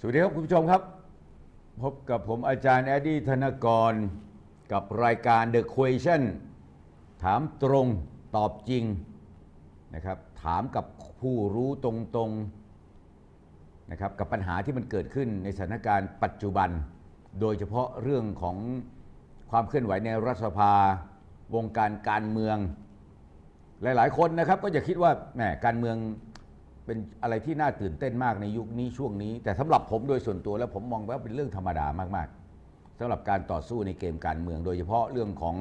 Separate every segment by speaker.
Speaker 1: สวัสดีครับ คุณผู้ชมครับ พบกับผมอาจารย์แอดดี้ธนกร กับรายการ The Question ถามตรงตอบจริงนะครับ ถามกับผู้รู้ตรงๆนะครับกับปัญหาที่มันเกิดขึ้นในสถานการณ์ปัจจุบัน โดยเฉพาะเรื่องของความเคลื่อนไหวในรัฐสภา วงการการเมือง หลาย ๆ คนนะครับ ก็จะคิดว่าแหมการเมืองเป็นอะไรที่น่าตื่นเต้นมากในยุคนี้ช่วงนี้ แต่สำหรับผมโดยส่วนตัวแล้วผมมองว่าเป็นเรื่องธรรมดามากๆสำหรับการต่อสู้ในเกมการเมือง โดยเฉพาะเรื่องของ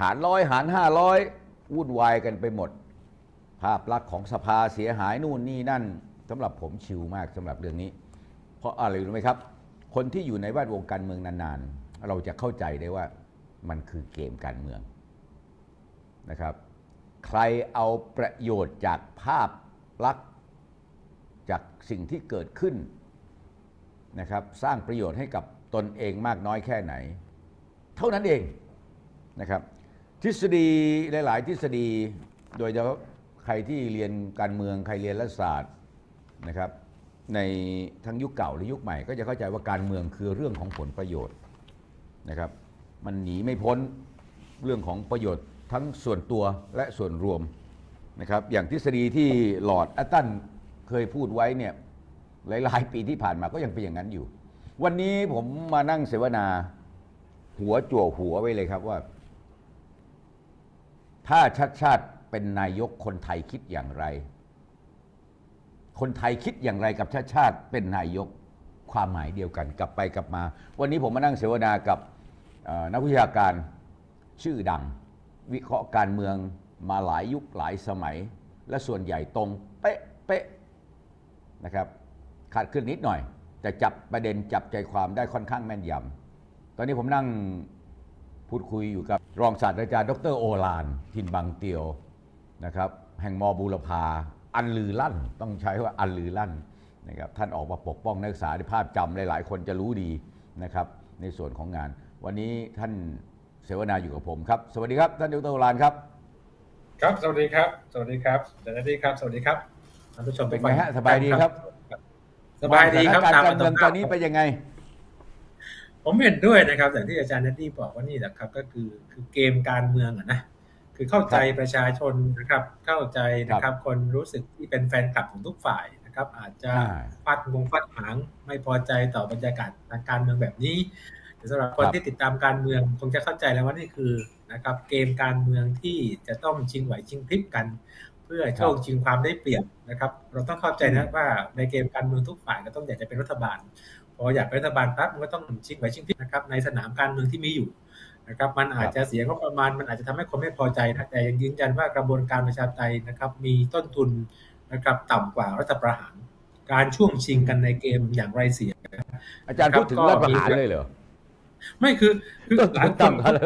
Speaker 1: หารร้อยหารห้าร้อยวุ่นวายกันไปหมด ภาพลักษณ์ของสภาเสียหายนู่นนี่นั่นสำหรับผมชิลมากสำหรับเรื่องนี้ เพราะอะไรรู้ไหมครับ คนที่อยู่ในแวดวงการเมืองนานๆ เราจะเข้าใจได้ว่ามันคือเกมการเมืองนะครับ ใครเอาประโยชน์จากภาพลักษณ์จากสิ่งที่เกิดขึ้นนะครับ สร้างประโยชน์ให้กับตนเองมากน้อยแค่ไหน เท่านั้นเองนะครับ ทฤษฎีหลาย ๆ ทฤษฎีโดยเฉพาะใครที่เรียนการเมืองใครเรียนรัฐศาสตร์นะครับ ในทั้งยุคเก่าและยุคใหม่ ก็จะเข้าใจว่าการเมืองคือเรื่องของผลประโยชน์นะครับ มันหนีไม่พ้นเรื่องของประโยชน์ทั้งส่วนตัวและส่วนรวมนะครับ อย่างทฤษฎีที่ลอร์ดแอตตันเคยพูดไว้เนี่ยหลาย ๆ ปีที่ผ่านมาก็ยังเป็นอย่างนั้นอยู่ วันนี้ผมมานั่งเสวนาหัวจั่วหัวไว้เลยครับว่า ถ้าชัดชาติเป็นนายกคนไทยคิดอย่างไร คนไทยคิดอย่างไรกับชาติชาติเป็นนายกความหมายเดียวกัน กลับไปกลับมา วันนี้ผมมานั่งเสวนากับนักวิชาการชื่อดัง วิเคราะห์การเมืองมาหลายยุคหลายสมัย และส่วนใหญ่ตรงเป๊ะเป๊ะนะครับขาดขึ้นนิดหน่อย แต่จับประเด็นจับใจความได้ค่อนข้างแม่นยำตอนนี้ผมนั่งพูดคุยอยู่กับรองศาสตราจารย์ ดรโอลาน ทินบางเตียวนะครับแห่งมอบูรพา อันลือลั่น ต้องใช้ว่าอันลือลั่นนะครับท่านออกมาปกป้องนักศึกษาในภาพจำหลาย ๆ คนจะรู้ดีนะครับในส่วนของงาน วันนี้ท่านเสวนาอยู่กับผมครับ สวัสดีครับ ท่านดรโอลานครับ
Speaker 2: ครับ สวัสดีครับ สวัสดีครับสวัสดีครับ สวัสดีครับท่านผู้ชม
Speaker 1: เป็นไงฮะสบายดีครับ
Speaker 2: สบายดีครับ
Speaker 1: สถานการณ์
Speaker 2: ต
Speaker 1: การเมืองตอนนี้เป็นยังไง
Speaker 2: ผมเห็นด้วยนะครับอย่างที่อาจารย์นัทตี้บอกว่านี่แหละครับ ก็คือคือเกมการเมืองอะนะ คือเข้าใจประชาชนนะครับ เข้าใจนะครับ คนรู้สึกที่เป็นแฟนคลับของทุกฝ่ายนะครับ อาจจะ
Speaker 1: อ่า
Speaker 2: ฟัดงงฟัดหางไม่พอใจต่อบรรยากาศทางการเมืองแบบนี้แต่สำหรับคน
Speaker 1: ครับ
Speaker 2: ที่ติดตามการเมืองคงจะเข้าใจแล้วว่านี่คือนะครับ เกมการเมืองที่จะต้องชิงไหวชิงพริบกัน เพื่อโชคชิงความได้เปรียบนะครับ เราต้องเข้าใจนะว่าในเกมการเมืองทุกฝ่ายก็ต้องอยากจะเป็นรัฐบาลพออยากเป็นรัฐบาลปั๊บมันก็ต้องชิงไหวชิงพริบนะครับในสนามการเมืองที่มีอยู่ นะครับมันอาจจะเสียงบประมาณมันอาจจะทำให้คนไม่พอใจนะแต่ยังยืนยันว่ากระบวนการประชาธิปไตยนะครับ มีต้นทุนนะครับต่ำกว่ารัฐประหาร การช่วงชิงกันในเกมอย่างไรเสีย
Speaker 1: อาจารย์พูดถึงรัฐประหารเลยเหรอ
Speaker 2: ไม่คือคือหลายคน
Speaker 1: ต่ำเขาเลย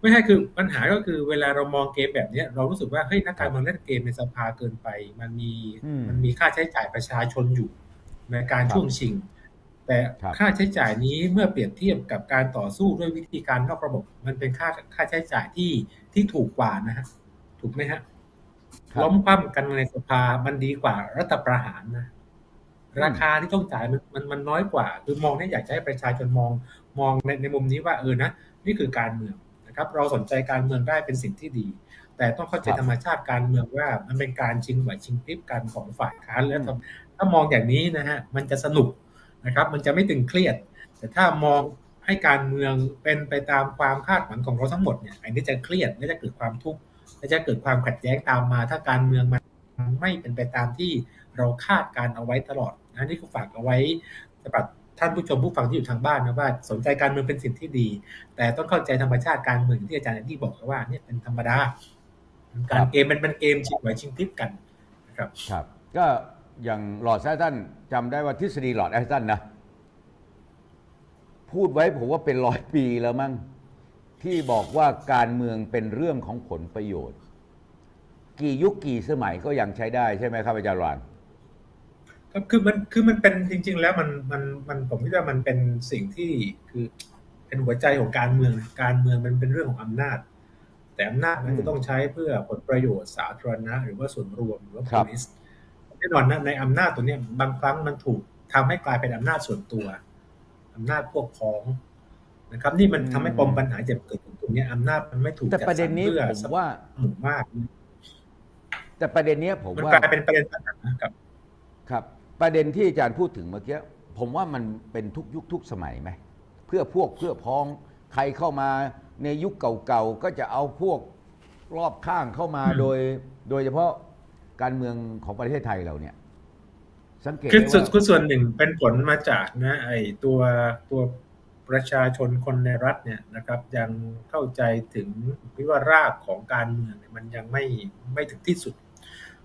Speaker 2: ไม่ใช่คือปัญหาก็คือเวลาเรามองเกมแบบเนี้ยเรารู้สึกว่าเฮ้ยนักการเมืองเล่นเกมในสภาเกินไป มันมี
Speaker 1: อืม
Speaker 2: มันมีค่าใช้จ่ายประชาชนอยู่ในการช่วงชิง แต่
Speaker 1: ครับ
Speaker 2: ค่าใช้จ่ายนี้เมื่อเปรียบเทียบกับการต่อสู้ด้วยวิธีการนอกระบบ มันเป็นค่าค่าใช้จ่ายที่ที่ถูกกว่านะฮะถูกไหมฮะ
Speaker 1: ครับ
Speaker 2: ล้มคว่ำกันในสภามันดีกว่ารัฐประหารนะ
Speaker 1: อืม
Speaker 2: ราคาที่ต้องจ่ายมันมันมันน้อยกว่า คือมองให้อยากจะให้ประชาชนมองมองในในมุมนี้ว่าเออนะนี่คือการเมืองนะครับ เราสนใจการเมืองได้เป็นสิ่งที่ดี แต่ต้องเข้าใจ
Speaker 1: ครับ
Speaker 2: ธรรมชาติการเมืองว่ามันเป็นการชิงไหวชิงพริบกันของฝ่ายค้านและถ้าถ้ามองอย่างนี้นะฮะมันจะสนุก นะครับ มันจะไม่ตึงเครียด แต่ถ้ามองให้การเมืองเป็นไปตามความคาดหวังของเราทั้งหมดเนี่ยอันนี้จะเครียดและจะเกิดความทุกข์และจะเกิดความขัดแย้งตามมา ถ้าการเมืองมันไม่เป็นไปตามที่เราคาดการเอาไว้ตลอดนะนี่คือฝากเอาไว้สำหรับท่านผู้ชมผู้ฟังที่อยู่ทางบ้านนะว่าสนใจการเมืองเป็นสิ่งที่ดี แต่ต้องเข้าใจธรรมชาติการเมืองที่อาจารย์แอนดี้บอกว่าเนี่ยเป็นธรรมดาการเกมมันเป็นเกมชิงไหวชิงพริบกันนะครับ
Speaker 1: ครับ ก็ อย่างหลอร์ดแอสตันจำได้ว่าทฤษฎีหลอร์ดแอสตันนะ พูดไว้ผมว่าเป็นร้อยปีแล้วมั้งที่บอกว่าการเมืองเป็นเรื่องของผลประโยชน์ กี่ยุคกี่สมัยก็ยังใช้ได้ใช่ไหมครับอาจารย์ราน
Speaker 2: ครับคือมันคือมันเป็นจริง ๆ แล้วมันมันมันผมคิดว่ามันเป็นสิ่งที่คือคเป็นหัวใจของการเมืองนะการเมืองมันเป็นเรื่องของอำนาจ แต่อำนาจนั้น
Speaker 1: อืม
Speaker 2: จะต้องใช้เพื่อผลประโยชน์สาธารณะ หรือว่าส่วนรวมหรือว่า
Speaker 1: ครับ
Speaker 2: police แน่นอนนะในอำนาจตัวเนี้ยบางครั้งมันถูกทำให้กลายเป็นอำนาจส่วนตัวอำนาจพวกพ้องนะครับ นี่มันทำให้ปมปัญหาจะเกิดขึ้นตรงเนี้ยอำนาจมันไม่ถูก
Speaker 1: แต่
Speaker 2: จัด
Speaker 1: ประ
Speaker 2: ส
Speaker 1: เด็
Speaker 2: ร
Speaker 1: น
Speaker 2: ร
Speaker 1: นี้
Speaker 2: เพื่อ
Speaker 1: ผมว่า
Speaker 2: หมู่มาก
Speaker 1: แต่ประเด็นเนี้ยผม
Speaker 2: มัน
Speaker 1: ว่าก
Speaker 2: ลายเป็นประเด็นปัญหากับ
Speaker 1: ครับ ประเด็นที่อาจารย์พูดถึงเมื่อกี้ผมว่ามันเป็นทุกยุคทุกสมัยไหมเพื่อพวกเพื่อพ้องใครเข้ามาในยุคเก่าๆก็จะเอาพวกรอบข้างเข้ามา
Speaker 2: อืม
Speaker 1: โดย โดยเฉพาะ การเมืองของประเทศไทยเราเนี่ย สังเกต
Speaker 2: คือ
Speaker 1: ได้
Speaker 2: ส่วน
Speaker 1: ว่า
Speaker 2: คือส่วนหนึ่งเป็นผลมาจากนะไอตัวตัวประชาชนคนในรัฐเนี่ยนะครับ ยังเข้าใจถึงวิว่ารากของการเมืองเนี่ยมันยังไม่ไม่ถึงที่สุด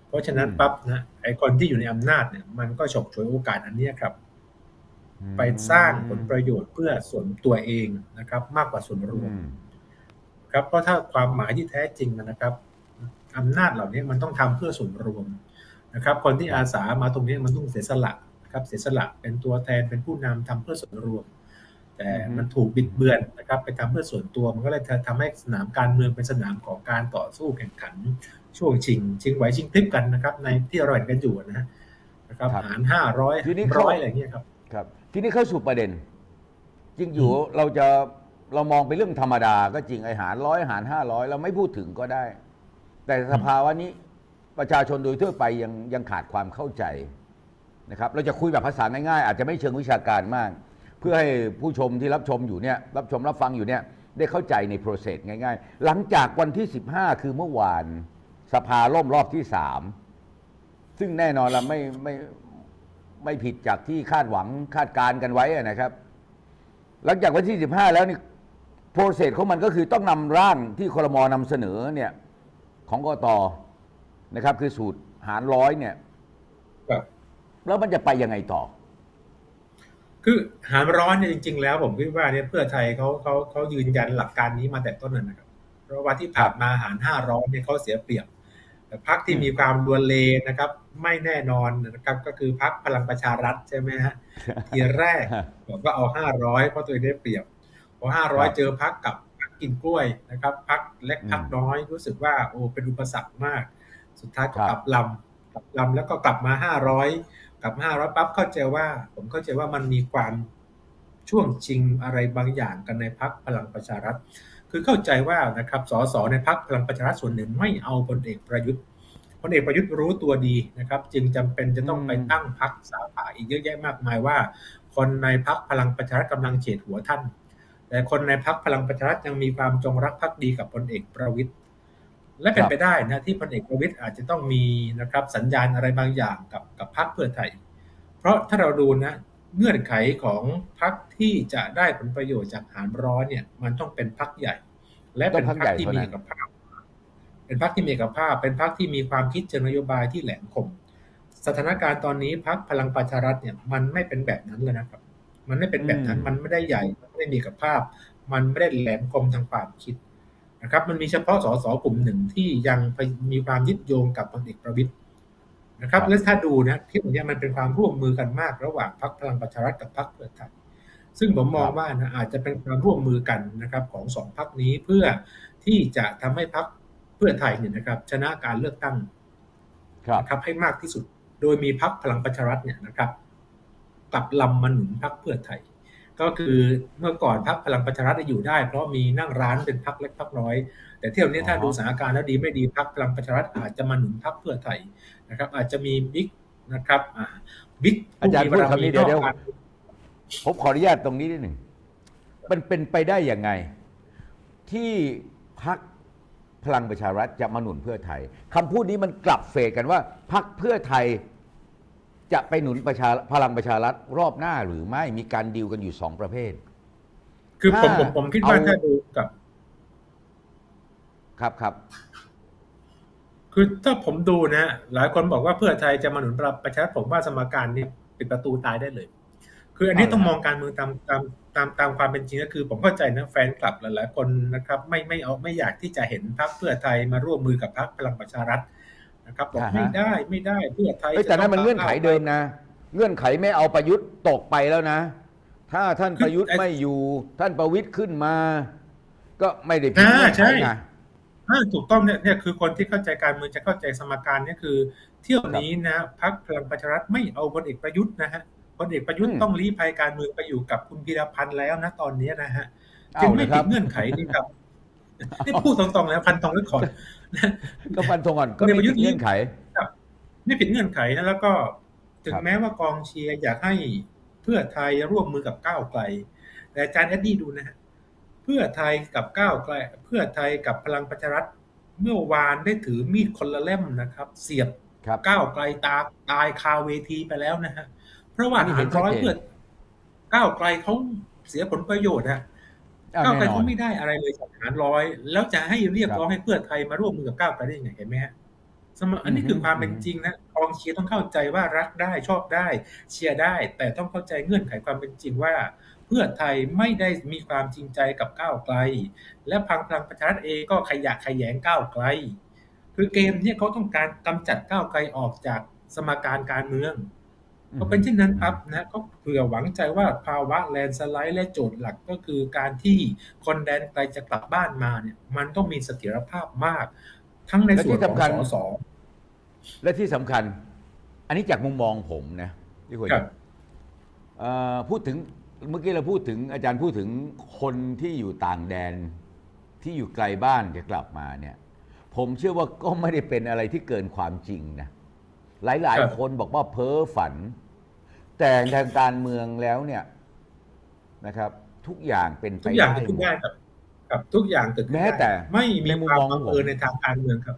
Speaker 2: เพราะฉะนั้น
Speaker 1: อืม
Speaker 2: ปั๊บนะไอคนที่อยู่ในอำนาจเนี่ย มันก็ฉกฉวยโอกาสอันเนี้ยครับ
Speaker 1: อืม
Speaker 2: ไปสร้างผลประโยชน์เพื่อส่วนตัวเองนะครับ มากกว่าส่วนรวม
Speaker 1: อืม
Speaker 2: ครับเพราะถ้าความหมายที่แท้จริงนะครับ อำนาจเหล่านี้มันต้องทำเพื่อส่วนรวมนะครับ คนที่อาสามาตรงนี้มันต้องเสียสละนะครับเสียสละเป็นตัวแทนเป็นผู้นำทำเพื่อส่วนรวม แต่
Speaker 1: อือฮึ
Speaker 2: มันถูกบิดเบือนนะครับไปทำเพื่อส่วนตัวมันก็เลยทำให้สนามการเมืองเป็นสนามของการต่อสู้แข่งขัน ช่วงชิง ชิงไหวชิงพลิบกันนะครับ ในที่เราเห็นกันอยู่นะฮะนะครับ
Speaker 1: ครับ
Speaker 2: หารห้าร้อย
Speaker 1: ทีนี้
Speaker 2: ร้อย
Speaker 1: เขา
Speaker 2: อะไรเงี้ยครับ
Speaker 1: ครับ ทีนี้เข้าสู่ประเด็น จริงอยู่เราจะเรามองเป็นเรื่องธรรมดาก็จริงไอหารร้อยหารห้าร้อยเราไม่พูดถึงก็ได้ แต่สภาวะนี้ประชาชนโดยทั่วไปยังยังขาดความเข้าใจนะครับ เราจะคุยแบบภาษาง่ายๆ อาจจะไม่เชิงวิชาการมาก เพื่อให้ผู้ชมที่รับชมอยู่เนี่ยรับชมรับฟังอยู่เนี่ยได้เข้าใจในโปรเซสง่ายๆ หลังจากวันที่ 15 คือเมื่อวานสภาล่มรอบที่สามซึ่งแน่นอนเราไม่ไม่ไม่ผิดจากที่คาดหวังคาดการณ์กันไว้นะครับ หลังจากวันที่ 15 แล้วนี่โปรเซสของมันก็คือต้องนำร่างที่ครมนำเสนอเนี่ย ของกตนะครับ คือสูตรหารร้อยเนี่ย
Speaker 2: ครับ
Speaker 1: แล้วมันจะไปยังไงต่อ
Speaker 2: คือหารร้อนเนี่ยจริง ๆ แล้วผมคิดว่าเนี่ยเพื่อไทยเขาเขาเขายืนยันหลักการนี้มาแต่ต้นนะครับ เพราะว่าที่ผ่านมาหารห้าร้อยเนี่ยเขาเสียเปรียบแต่พักที่
Speaker 1: อืม
Speaker 2: มีความลวนเลนะครับ ไม่แน่นอนนะครับ ก็คือพักพลังประชารัฐใช่ไหมฮะทีแรกบอกว่าเอาห้าร้อยเพราะตัวเองได้เปรียบพอห้าร้อย
Speaker 1: ครับ
Speaker 2: เจอพักกับพรรค กินกล้วยนะครับพักเล็ก
Speaker 1: อืม
Speaker 2: พักน้อยรู้สึกว่าโอ้เป็นอุปสรรคมาก สุดท้ายก็
Speaker 1: ครับ
Speaker 2: กลับลำกลับลำแล้วก็กลับมาห้าร้อยกลับห้าร้อยปั๊บเข้าใจว่า ผมเข้าใจว่ามันมีความช่วงชิงอะไรบางอย่างกันในพักพลังประชารัฐ คือเข้าใจว่านะครับสสในพักพลังประชารัฐส่วนหนึ่งไม่เอาพลเอกประยุทธ์พลเอกประยุทธ์รู้ตัวดีนะครับ จึงจำเป็นจะต้องไป
Speaker 1: อืม
Speaker 2: ตั้งพักสาขาอีกเยอะแยะมากมายว่า คนในพักพลังประชารัฐกำลังเฉดหัวท่าน แต่คนในพักพลังประชารัฐยังมีความจงรักภักดีกับพลเอกประวิตยและเป็นไปได้นะที่พลเอกประวิตยอาจจะต้องมีนะครับ สัญญาณอะไรบางอย่างกับกับพักเพื่อไทย เพราะถ้าเราดูนะเงื่อนไขของพักที่จะได้ผลประโยชน์จากหารร้อนเนี่ย มันต้องเป็นพักใหญ่ และเป็น
Speaker 1: ต้องพรรค
Speaker 2: พั
Speaker 1: ใหญ่
Speaker 2: ที่มี
Speaker 1: นั้น
Speaker 2: เอกภาพ เป็นพักที่มีเอกภาพ เป็นพักที่มีความคิดเชิงนโยบายที่แหลมคม สถานการณ์ตอนนี้พักพลังประชารัฐเนี่ยมันไม่เป็นแบบนั้นเลยนะครับ มันไม่เป็นแบบนั้น
Speaker 1: อืม
Speaker 2: มันไม่ได้ใหญ่ มันไม่ได้มีเอกภาพ มันไม่ได้แหลมคมทางความคิดนะครับมันมีเฉพาะสสกลุ่มหนึ่งที่ยังไปมีความยึดโยงกับพลเอกประวิตยนะครับและถ้าดูนะที่ตรงเนี้ยมันเป็นความร่วมมือกันมากระหว่างพรรคพลังประชารัฐกับพรรคเพื่อไทยซึ่งผมมองว่านะอาจจะเป็นความร่วมมือกันนะครับของสองพรรคนี้เพื่อที่จะทำให้พรรคเพื่อไทยเนี่ยนะครับ ชนะการเลือกตั้ง
Speaker 1: ครับ
Speaker 2: นะครับให้มากที่สุด โดยมีพักพลังประชารัฐเนี่ยนะครับ กลับลำมาหนุนพักเพื่อไทย ก็คือเมื่อก่อนพักพลังประชารัฐอยู่ได้ เพราะมีนั่งร้านเป็นพักเล็กพักน้อย แต่เที่ยวนี้ถ้า
Speaker 1: อ๋อ
Speaker 2: ดูสถานการณ์แล้วดีไม่ดีพักพลังประชารัฐอาจจะมาหนุนพักเพื่อไทยนะครับ อาจจะมีบิ๊กนะครับอ่าบิ๊ก
Speaker 1: อาจารย์พูดคำนี้เดี๋ยวเดี๋ยว
Speaker 2: ผู้มีบารมีนอกการ
Speaker 1: ผมขออนุญาตตรงนี้นิดหนึ่งมันเป็นไปได้ยังไง ที่พักพลังประชารัฐจะมาหนุนเพื่อไทยคำพูดนี้มันกลับเฟดกันว่าพักเพื่อไทย จะไปหนุนประชาพลังประชารัฐรอบหน้าหรือไม่มีการดีลกันอยู่สองประเภท
Speaker 2: คือผมผม
Speaker 1: ถ้า
Speaker 2: ผมคิดว่า
Speaker 1: เอา
Speaker 2: ถ้าดูกับ
Speaker 1: ครับครับ
Speaker 2: คือถ้าผมดูนะหลายคนบอกว่าเพื่อไทยจะมาหนุนประชาธิปไตยผมว่าสมการนี้ปิดประตูตายได้เลย คืออันนี้
Speaker 1: เอาละ
Speaker 2: ต้องมองการเมืองตามตามตามตามความเป็นจริงก็คือ ผมเข้าใจนะแฟนคลับหลายๆคนนะครับ ไม่ไม่เอาไม่อยากที่จะเห็นพรรคเพื่อไทยมาร่วมมือกับพรรคพลังประชารัฐ นะครับบอก
Speaker 1: อ่าฮะ
Speaker 2: ไม่ได้ไม่ได้เพื่อไทย
Speaker 1: เอ้ยแต่นั้นมัน
Speaker 2: จะ
Speaker 1: เงื่อนไขเดิมนะ เงื่อนไขไม่เอาประยุทธ์ตกไปแล้วนะ ถ้าท่านประยุทธ์
Speaker 2: คือไอ้
Speaker 1: ไม่อยู่ ท่านประวิตยขึ้นมา ก็ไม่ได้ผิด
Speaker 2: อ่า
Speaker 1: เงื่อน
Speaker 2: ใช่
Speaker 1: ไขไง
Speaker 2: อ่าถูกต้องเนี่ยเนี่ยคือคนที่เข้าใจการเมืองจะเข้าใจสมการเนี่ยคือ เที่ยวนี้นะพักพลังประชารัฐไม่เอาพลเอกประยุทธ์นะฮะพลเอกประยุทธ์
Speaker 1: อืม
Speaker 2: ต้องลี้ภัยการเมืองไปอยู่กับคุณพีรพันธ์แล้วนะตอนนี้นะฮะ
Speaker 1: เอา
Speaker 2: จึงไม่
Speaker 1: เลยครั
Speaker 2: ติ
Speaker 1: บ
Speaker 2: ดเงื่อนไขนี่ครับ นี่พูดตรงๆแล้วพันตรงไว้ก่อนนะ
Speaker 1: ก็ฟันธงก่อนก็
Speaker 2: พลเอก
Speaker 1: ไม่
Speaker 2: ประยุ
Speaker 1: ผิ
Speaker 2: ท
Speaker 1: ด
Speaker 2: ธ์
Speaker 1: เงื่อนไข
Speaker 2: ไม่ผิดเงื่อนไขนะแล้วก็ถึง
Speaker 1: ครับ
Speaker 2: แม้ว่ากองเชียร์อยากให้เพื่อไทยร่วมมือกับก้าวไกล แต่อาจารย์แอดดี้ดูนะฮะเพื่อไทยกับก้าวไกล เพื่อไทยกับพลังประชารัฐเมื่อวานได้ถือมีดคนละเล่มนะครับ เสียบ
Speaker 1: ครับ
Speaker 2: ก้าวไกลตาตายคาเวทีไปแล้วนะฮะเพราะว่า
Speaker 1: อันนี้
Speaker 2: หา
Speaker 1: เห็
Speaker 2: ร
Speaker 1: นชัด
Speaker 2: ร้อย
Speaker 1: เจน
Speaker 2: เพื่อก้าวไกลเขาเสียผลประโยชน์ฮะ
Speaker 1: อ้าว
Speaker 2: ก้าวไกล
Speaker 1: แน่นอ
Speaker 2: เขา
Speaker 1: น
Speaker 2: ไม่ได้อะไรเลยจากหารร้อย แล้วจะให้เรียก
Speaker 1: ครับ
Speaker 2: ร้องให้เพื่อไทยมาร่วมมือกับก้าวไกลได้ยังไงเห็นไหมฮะสมอันนี้
Speaker 1: อือฮึ
Speaker 2: คือความเป็น
Speaker 1: อือฮึ
Speaker 2: จริงนะกองเชียร์ต้องเข้าใจว่ารักได้ชอบได้ เชียร์ได้ แต่ต้องเข้าใจเงื่อนไขความเป็นจริงว่า เพื่อไทยไม่ได้มีความจริงใจกับก้าวไกล และพังพลังประชารัฐเองก็ขยะแขยงก้าวไกล คือเกมเนี่ยเขาต้องการกำจัดก้าวไกลออกจากสมการการเมือง ก็เป็นเช่นนั้นครับนะก็เผื่อหวังใจว่าภาวะแลนด์สไลด์และโจทย์หลักก็คือการที่คนแดนไกลจะกลับบ้านมาเนี่ย มันต้องมีเสถียรภาพมาก ทั้งในส่วนของ
Speaker 1: และที่สำคัญ
Speaker 2: สส
Speaker 1: และที่สำคัญ อันนี้จากมุมมองผมนะที่คุย
Speaker 2: ครับ
Speaker 1: เอ่อพูดถึงเมื่อกี้เราพูดถึงอาจารย์พูดถึงคนที่อยู่ต่างแดนที่อยู่ไกลบ้านจะกลับมาเนี่ย ผมเชื่อว่าก็ไม่ได้เป็นอะไรที่เกินความจริงนะ หลาย
Speaker 2: ครับ
Speaker 1: ๆคนบอกว่าเพ้อฝัน แต่ทางการเมืองแล้วเนี่ยนะครับ ทุกอย่างเป็นไป
Speaker 2: ทุกอย่าง
Speaker 1: ได้
Speaker 2: เกิดขึ้น
Speaker 1: หม
Speaker 2: ได้
Speaker 1: ด
Speaker 2: ครับครับทุกอย่างเกิดขึ้น
Speaker 1: แม้
Speaker 2: ได้
Speaker 1: แต่
Speaker 2: ไม่มี
Speaker 1: ในมุม
Speaker 2: ความ
Speaker 1: มองข
Speaker 2: บั
Speaker 1: อง
Speaker 2: ง
Speaker 1: ผม
Speaker 2: เอิญในทางการเมืองครับ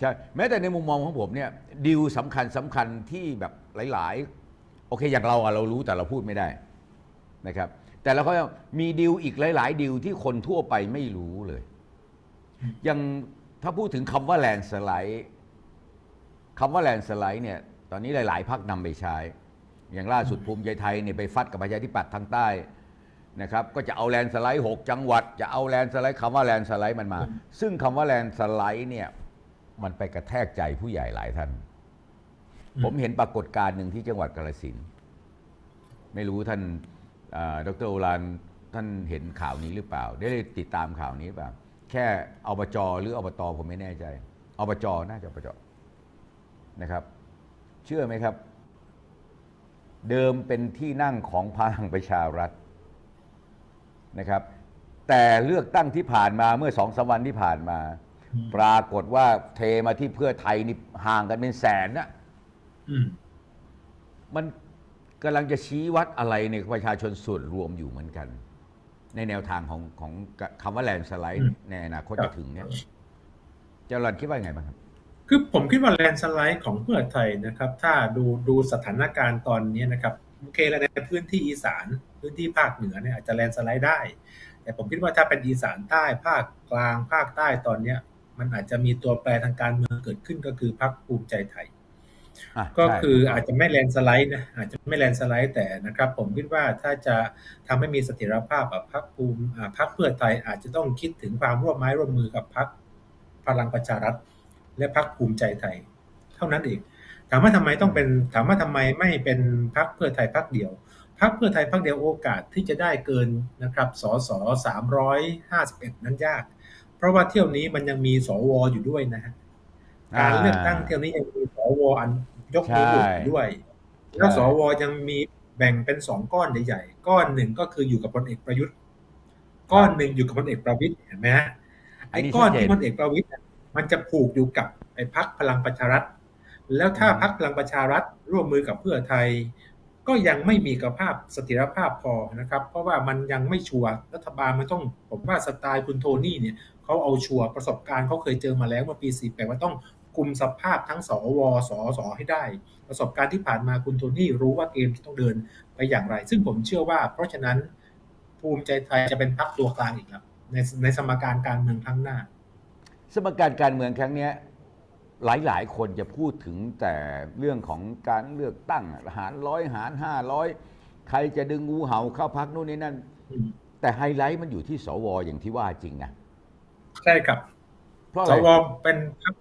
Speaker 1: ใช่แม้แต่ในมุมมองของผมเนี่ยดีลสำคัญสำคัญที่แบบหลาย ๆ โอเคอย่างเราอะเรารู้แต่เราพูดไม่ได้นะครับ แต่เราก็มีดีลอีกหลาย ๆ ดีลที่คนทั่วไปไม่รู้เลย ยังถ้าพูดถึงคำว่าแลนสไลด์ คำว่าแลนสไลด์เนี่ยตอนนี้หลาย ๆพักนำไปใช้ อย่างล่าสุดภูมิใจไทยเนี่ยไปฟัดกับประชาธิปัตย์ทางใต้นะครับก็จะเอาแลนสไลด์หกจังหวัด จะเอาแลนสไลด์คำว่าแลนสไลด์มันมา ซึ่งคำว่าแลนสไลด์เนี่ยมันไปกระแทกใจผู้ใหญ่หลายท่าน ผมเห็นปรากฏการณ์หนึ่งที่จังหวัดกาฬสินไม่รู้ท่านดรโอรานท่านเห็นข่าวนี้หรือเปล่า ได้ติดตามข่าวนี้เปล่า แค่อบจหรืออบตผมไม่แน่ใจอบจน่าจะอบจ นะครับ เชื่อไหมครับ เดิมเป็นที่นั่งของพลังประชารัฐนะครับ แต่เลือกตั้งที่ผ่านมาเมื่อสองสามวันที่ผ่านมา
Speaker 2: อืม
Speaker 1: ปรากฏว่าเทมาที่เพื่อไทยนี่ห่างกันเป็นแสนนะ
Speaker 2: อืม
Speaker 1: มันกำลังจะชี้วัดอะไรในประชาชนส่วนรวมอยู่เหมือนกัน ในแนวทางของของคำว่าแลนสไล
Speaker 2: อื
Speaker 1: ด์
Speaker 2: ม
Speaker 1: ในอนาคต
Speaker 2: ครั
Speaker 1: จะ
Speaker 2: บ
Speaker 1: ถึงเนี่ยเจรันคิดว่าไงบ้างครับ
Speaker 2: คือผมคิดว่าแลนด์สไลด์ของเพื่อไทยนะครับ ถ้าดูดูสถานการณ์ตอนนี้นะครับโอเคแล้วในพื้นที่อีสานพื้นที่ภาคเหนือเนี่ยอาจจะแลนด์สไลด์ได้ แต่ผมคิดว่าถ้าเป็นอีสานใต้ภาคกลางภาคใต้ตอนเนี้ย มันอาจจะมีตัวแปรทางการเมืองเกิดขึ้นก็คือพรรคภูมิใจไทย
Speaker 1: อะ
Speaker 2: ก็
Speaker 1: ใช่
Speaker 2: คืออาจจะไม่แลนด์สไลด์นะอาจจะไม่แลนด์สไลด์แต่นะครับ ผมคิดว่าถ้าจะทำให้มีเสถียรภาพกับพรรคภูมิอ่าพรรคเพื่อไทยอาจจะต้องคิดถึงความร่วมไม้ร่วมมือกับพรรคพลังประชารัฐ และพรรคภูมิใจไทย เท่านั้นเองถามว่าทำไมต้องเป็นถามว่าทำไมไม่เป็นพรรคเพื่อไทยพรรคเดียวพรรคเพื่อไทยพรรคเดียวโอกาสที่จะได้เกินนะครับสสสามร้อยห้าสิบเอ็ดนั้นยาก เพราะว่าเที่ยวนี้มันยังมีสวอยู่ด้วยนะฮะการเลือกตั้งเที่ยวนี้ยังมีสวอันยกมือโหวตอยู่ด้วย แล้วสวยังมีแบ่งเป็นสองก้อนใหญ่ๆ ก้อนหนึ่งก็คืออยู่กับพลเอกประยุทธ์ ก้อนหนึ่งอยู่กับพลเอกประวิตยเห็นไหมฮะไอ้ก้อนที่พลเอกประวิตยเนี่ย มันจะผูกอยู่กับไอ้พักพลังประชารัฐ แล้วถ้าพักพลังประชารัฐร่วมมือกับเพื่อไทย ก็ยังไม่มีกภาพเสถียรภาพพอนะครับ เพราะว่ามันยังไม่ชัวร์รัฐบาลมันต้องผมว่าสไตล์คุณโทนี่เนี่ยเขาเอาชัวร์ประสบการณ์เขาเคยเจอมาแล้วเมื่อปี48ว่าต้องกลุ่มสภาพทั้งสวสสให้ได้ ประสบการณ์ที่ผ่านมาคุณโทนี่รู้ว่าเกมจะต้องเดินไปอย่างไร ซึ่งผมเชื่อว่า เพราะฉะนั้นภูมิใจไทยจะเป็นพรรคตัวกลางอีกแล้วในในสมการการเมืองครั้งหน้า
Speaker 1: สมการการเมืองครั้งเนี้ยหลายๆคนจะพูดถึงแต่เรื่องของการเลือกตั้งหารร้อยหารห้าร้อยใครจะดึงงูเห่าเข้าพักนู่นนี่นั่น
Speaker 2: อืม
Speaker 1: แต่ไฮไลท์มันอยู่ที่สวอย่างที่ว่าจริงนะ
Speaker 2: ใช่ครับ
Speaker 1: เพราะอะ
Speaker 2: ส
Speaker 1: ไร
Speaker 2: วเป็นพรรค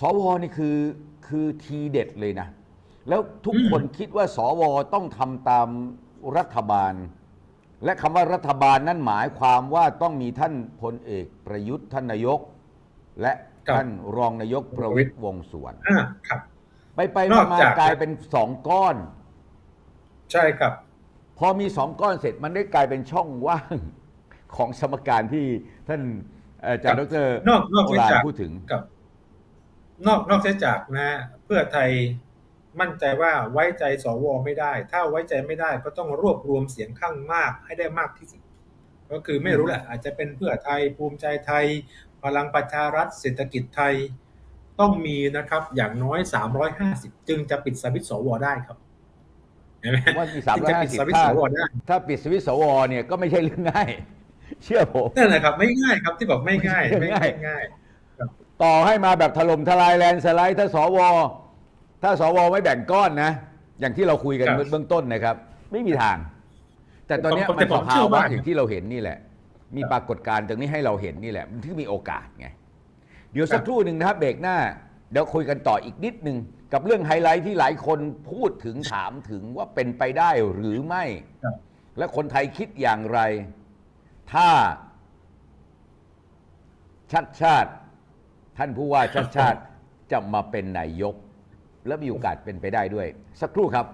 Speaker 1: สวนี่คือคือทีเด็ดเลยนะ แล้วทุก
Speaker 2: อืม
Speaker 1: คนคิดว่าสวต้องทำตามรัฐบาล และคำว่ารัฐบาลนั่นหมายความว่าต้องมีท่านพลเอกประยุทธ์ท่านนายก และท่านรองนายกประวิตยวงษ์สุวรรณ
Speaker 2: อ่าครับ
Speaker 1: ไปไป
Speaker 2: นอก
Speaker 1: มา
Speaker 2: จาก
Speaker 1: ๆกลายเป็นสองก้อน
Speaker 2: ใช่ครับ
Speaker 1: พอมีสองก้อนเสร็จมันได้กลายเป็นช่องว่าง ของสมการที่ท่านอาจารย์ดร
Speaker 2: นอกนอก
Speaker 1: โอ
Speaker 2: เสีย
Speaker 1: ฬาร
Speaker 2: จาก
Speaker 1: พูดถึง
Speaker 2: กับ นอกนอกเสียจากนะ เพื่อไทย มั่นใจว่าไว้ใจสวไม่ได้ ถ้าไว้ใจไม่ได้ก็ต้องรวบรวมเสียงข้างมากให้ได้มากที่สุด ก็คือไม่รู้แหละ อาจจะเป็นเพื่อไทยภูมิใจไทย พลังประชารัฐเศรษฐกิจไทย ต้องมีนะครับอย่างน้อย 350 จึงจะปิดสวิตช์สวได้ครับเห็นไหม
Speaker 1: ว่ามี
Speaker 2: จึงจะปิดสวิตช์
Speaker 1: 350
Speaker 2: สวได้
Speaker 1: ถ้าปิดสวิตช์สวเนี่ยก็ไม่ใช่เรื่องง่าย เชื่อผม
Speaker 2: นั่นแหละครับ ไม่ง่ายครับที่บอกไม่ง่าย
Speaker 1: ไม่
Speaker 2: ไม่
Speaker 1: ง่าย
Speaker 2: ง่าย
Speaker 1: ต่อให้มาแบบถล่มทลายแลนด์สไลด์ถ้าสว ถ้าสวไม่แบ่งก้อนนะ อย่างที่เราคุยกัน
Speaker 2: ครับ
Speaker 1: เบื้องต้นนะครับ ไม่มีทาง แต่ตอนเนี้ย
Speaker 2: ผม
Speaker 1: มัน
Speaker 2: ผ
Speaker 1: ส
Speaker 2: มเชื่
Speaker 1: ภา
Speaker 2: อ
Speaker 1: วะ
Speaker 2: ว่า
Speaker 1: อย่างที่เราเห็นนี่แหละ มีปรากฏการณ์ตรงนี้ให้เราเห็นนี่แหละมันถึงมีโอกาสไงเดี๋ยวสักครู่หนึ่งนะครับเบรกหน้าเดี๋ยวคุยกันต่ออีกนิดหนึ่งกับเรื่องไฮไลท์ที่หลายคนพูดถึงถามถึงว่าเป็นไปได้หรือไม่
Speaker 2: ครับ
Speaker 1: และคนไทยคิดอย่างไร ถ้าชัดชาติ ท่านผู้ว่าชัดชาติจะมาเป็นนายก และมีโอกาสเป็นไปได้ด้วย สักครู่ครับ